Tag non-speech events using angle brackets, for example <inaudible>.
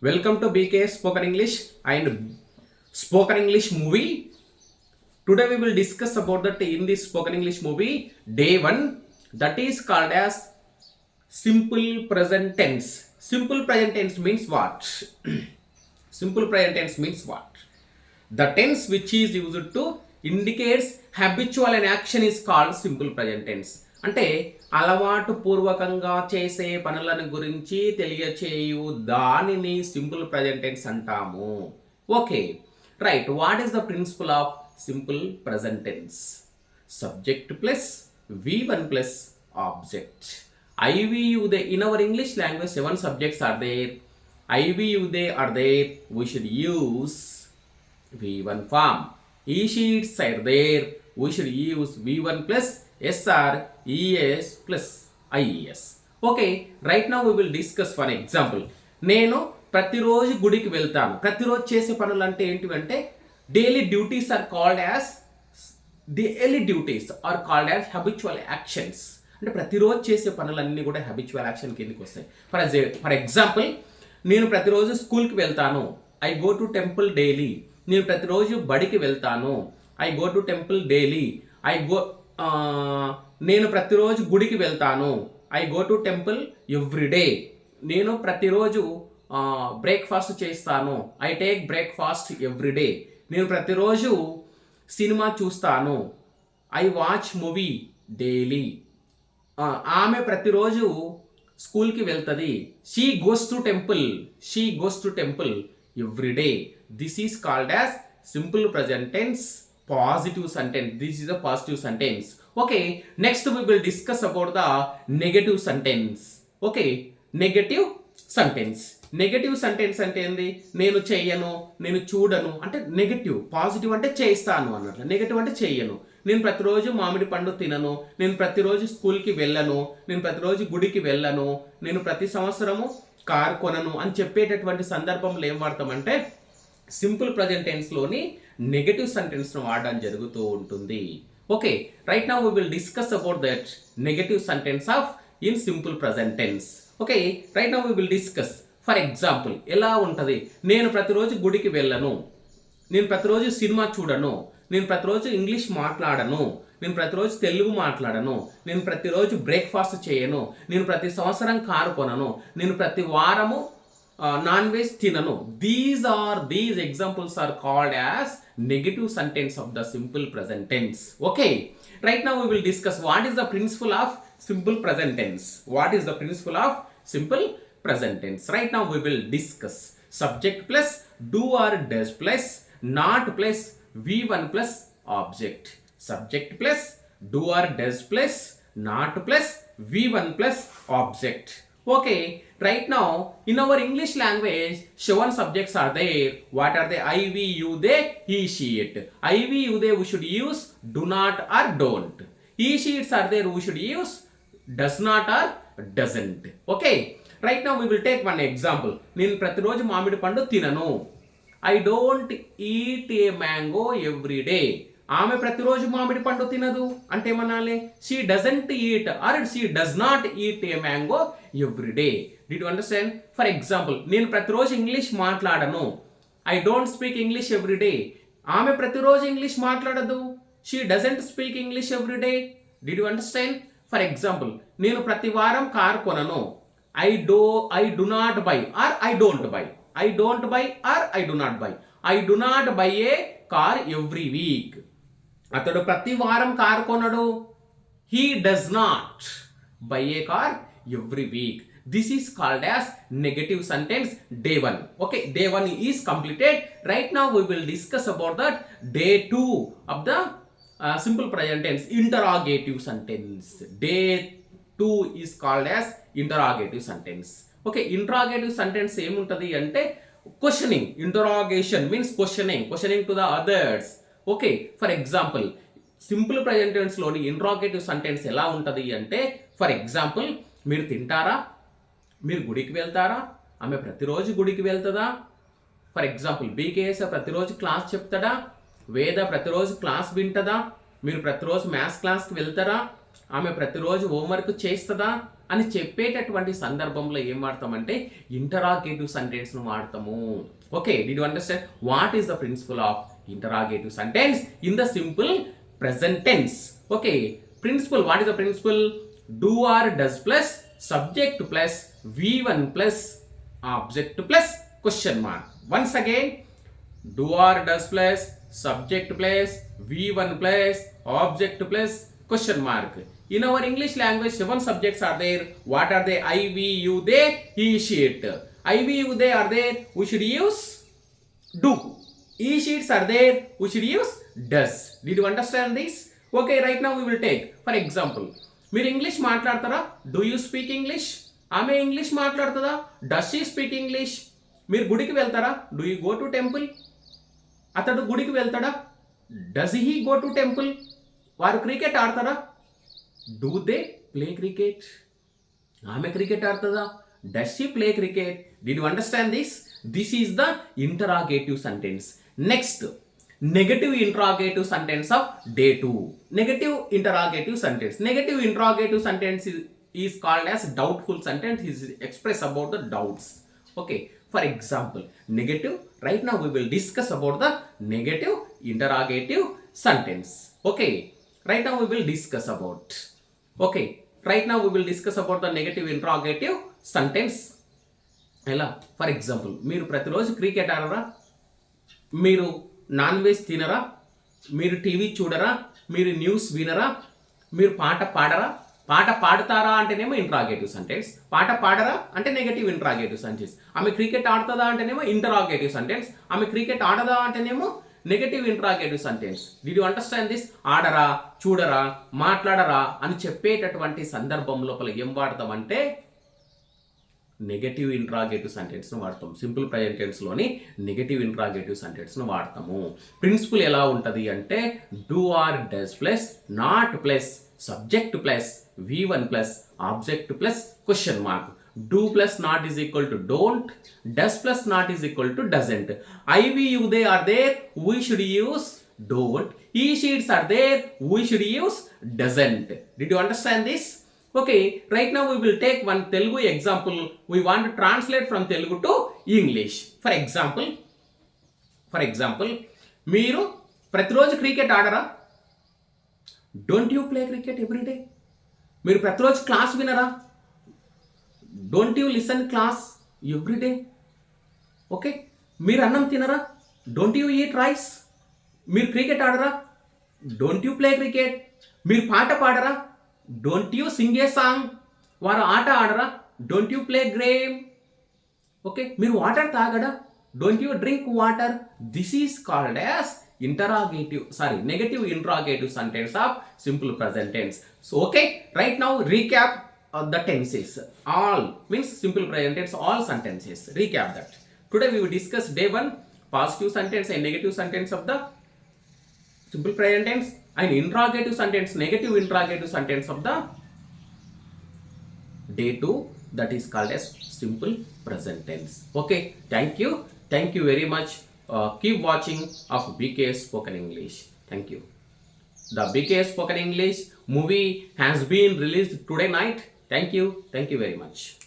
welcome to BKS spoken english and spoken english movie. Today we will discuss about that in this spoken english movie day 1 that is called as simple present tense. Simple present tense means what? <clears throat> Simple present tense means what? The tense which is used to indicates habitual an action is called simple present tense. అంటే అలవాటు పూర్వకంగా చేసే పనులను గురించి తెలియచేయు దానిని simple present tense అంటాము. Okay right. What is the principle of simple present tense subject plus V one plus object I we you they in our English language seven subjects are there I we you they are there we should use V1 form. E sheets are we should use V one plus S or ES plus IES okay right now we will discuss for example నేను ప్రతిరోజు గుడికి వెళ్తాను. ప్రతిరోజు చేసే పనులు అంటే ఏంటివంటే daily duties are called as daily duties are called as habitual actions అంటే ప్రతిరోజు చేసే పనులన్నీ కూడా హ్యాబిచువల్ యాక్షన్ కిందకి వస్తాయి. ఫర్ ఫర్ ఎగ్జాంపుల్ నేను ప్రతిరోజు స్కూల్కి వెళ్తాను. I go to temple daily నేను ప్రతిరోజు బడికి వెళ్తాను. I go to temple daily I go నేను ప్రతిరోజు గుడికి వెళ్తాను. I go to temple every day నేను ప్రతిరోజు బ్రేక్ఫాస్ట్ చేస్తాను. I take breakfast every day నేను ప్రతిరోజు సినిమా చూస్తాను. ఐ వాచ్ మూవీ డైలీ ఆమె ప్రతిరోజు స్కూల్కి వెళ్తుంది. She goes to temple she goes to temple every day this is called as simple present positive sentence this is a positive sentence okay next we will discuss about the negative sentence okay negative sentence negative sentence అంటే ఏంది? నేను చేయను నేను చూడను. అంటే negative positive అంటే చేస్తాను అన్నట్లు. నెగటివ్ అంటే చేయను. నేను ప్రతిరోజు మామిడి పండు తినను నేను ప్రతిరోజు స్కూల్కి వెళ్ళను నేను ప్రతిరోజు గుడికి వెళ్ళను నేను ప్రతి సంవత్సరము కార్ కొనను అని చెప్పేటటువంటి సందర్భంలో ఏం వాడతామంటే సింపుల్ ప్రజెంట్ టెన్స్లోని నెగటివ్ సెంటెన్స్ను వాడడం జరుగుతూ ఉంటుంది. Okay right now we will discuss about that negative sentence of in simple present tense okay right now we will discuss for example ఎలా ఉంటుంది? నేను ప్రతిరోజు గుడికి వెళ్ళను. నేను ప్రతిరోజు సినిమా చూడను. నేను ప్రతిరోజు ఇంగ్లీష్ మాట్లాడను. నేను ప్రతిరోజు తెలుగు మాట్లాడను. నేను ప్రతిరోజు బ్రేక్ఫాస్ట్ చేయను. నేను ప్రతి సంవత్సరం కారు కొనను. నేను ప్రతి వారము ನಾನ್ ವೆಜ್ ತಿನ್ನನು These are these examples are called as negative sentence of the simple present tense. Okay, right now we will discuss what is the principle of simple present tense. What is the principle of simple present tense? Right now we will discuss subject plus do or does plus not plus V1 plus object. Subject plus do or does plus not plus V1 plus object. Okay, right now in our English language seven subjects are they what are they I we you they he she I we you they we should use do not or don't he she it are they we should use does not or doesn't okay right now we will take one example నేను ప్రతిరోజు మామిడి పండు తినను. I don't eat a mango every day ఆమె ప్రతిరోజు మామిడి పండు తినదు. అంటే ఏమనాలి she doesn't eat or she does not eat a mango every day did you understand for example నేను ప్రతిరోజు ఇంగ్లీష్ మాట్లాడను. I don't speak English every day ఆమె ప్రతిరోజు ఇంగ్లీష్ మాట్లాడదు. She doesn't speak English every day did you understand for example నేను ప్రతి వారం car కొనను. I do I do not buy or I don't buy I don't buy or I do not buy I do not buy a car every week అతడు ప్రతి వారం car కొనడు. He does not buy a car every week this is called as negative sentence day one okay day one is completed right now we will discuss about that day two of the simple present tense interrogative sentence day two is called as interrogative sentence okay interrogative sentence ఏముంటుంది అంటే questioning interrogation means questioning questioning to the others okay for example simple ప్రజెంటెన్స్లోని interrogative sentence ఎలా ఉంటుంది అంటే for example మీరు తింటారా? మీరు గుడికి వెళ్తారా? ఆమె ప్రతిరోజు గుడికి వెళ్తుందా? ఫర్ ఎగ్జాంపుల్ బీకేఎస్ ప్రతిరోజు క్లాస్ చెప్తాడా వేద ప్రతిరోజు క్లాస్ వింటదా? మీరు ప్రతిరోజు మ్యాథ్స్ క్లాస్కి వెళ్తారా? ఆమె ప్రతిరోజు హోంవర్క్ చేస్తుందా? అని చెప్పేటటువంటి సందర్భంలో ఏం వాడతామంటే ఇంటరాగేటివ్ సెంటెన్స్ను వాడతాము. Okay did understand what is the principle of interrogative sentence in the simple present tense. Okay, principle, what is the principle? Do or does plus subject plus V1 plus object plus question mark. Once again, do or does plus subject plus V1 plus object plus question mark. In our English language, seven subjects are there. What are they? I, V, you, they, he, she, it. I, V, you, they are there. We should use do. E sheets are there. We use does does. Did you understand this? Okay right now we will take for example మీరు English మాట్లాడతారా? Do you speak English ఆమె English మాట్లాడుతుందా? Does she speak English మీరు గుడికి వెళ్తారా? Do you go to temple అతడు గుడికి వెళ్తాడా? Does he go to temple వారు క్రికెట్ ఆడతారా? డూ దే ప్లే క్రికెట్ ఆమె cricket ఆడుతుందా? Does she play cricket did you understand this this is the interrogative sentence next negative interrogative sentence of day two negative interrogative sentence negative interrogative sentence is called as doubtful sentence is express about the doubts okay for example negative right now we will discuss about the negative interrogative sentence okay right now we will discuss about okay right now we will discuss about the negative interrogative sentence ఎలా for example మీరు ప్రతిరోజు cricket ఆడరా? మీరు non veg తినరా? మీరు TV చూడరా? మీరు news వినరా? మీరు పాట పాడరా? పాట పాడతారా అంటేనేమో ఇంట్రాగేటివ్ సెంటెన్స్ పాట పాడరా అంటే నెగటివ్ ఇంట్రాగేటివ్ సెంటెన్స్ ఆమె క్రికెట్ ఆడుతుందా అంటేనేమో ఇంటరాగేటివ్ సెంటెన్స్ ఆమె క్రికెట్ ఆడదా అంటేనేమో negative interrogative sentence did you understand this ఆడరా చూడరా మాట్లాడరా అని చెప్పేటటువంటి సందర్భం లోపల ఏం వాడతామంటే నెగటివ్ ఇంట్రాగేటివ్ సెంటెన్స్ను వాడతాం. సింపుల్ ప్రజెంట్ టెన్స్లోని నెగటివ్ ఇంట్రాగేటివ్ సెంటెన్స్ను వాడతాము. ప్రిన్సిపల్ ఎలా ఉంటుంది అంటే do or does plus not plus subject plus V one plus object plus question mark do plus not is equal to don't does plus not is equal to doesn't I we you they are there we should use don't he she it are there we should use doesn't did you understand this okay right now we will take one Telugu example we want translate from Telugu to English for example for example మీరు ప్రతిరోజు cricket ఆడరా? Don't you play cricket everyday మీరు ప్రతిరోజు class వినరా? Don't you listen class everyday okay మీరు అన్నం తినరా? Don't you eat rice మీరు క్రికెట్ ఆడరా? డోంట్ యూ ప్లే క్రికెట్ మీరు పాట పాడరా? Don't you sing a song వారు ఆట ఆడరా don't you play game okay మీరు water తాగడా don't you drink water this is called as interrogative sorry negative interrogative sentence of simple present tense so okay right now recap the tenses all means simple present tense all sentences recap that today we will discuss day one positive sentence and negative sentence of the simple present tense and interrogative sentence negative interrogative sentence of the day 2 that is called as simple present tense. Okay thank you. Thank you very much. Uh, keep watching of bk spoken english. Thank you. The bk spoken english movie has been released today night. Thank you. Thank you very much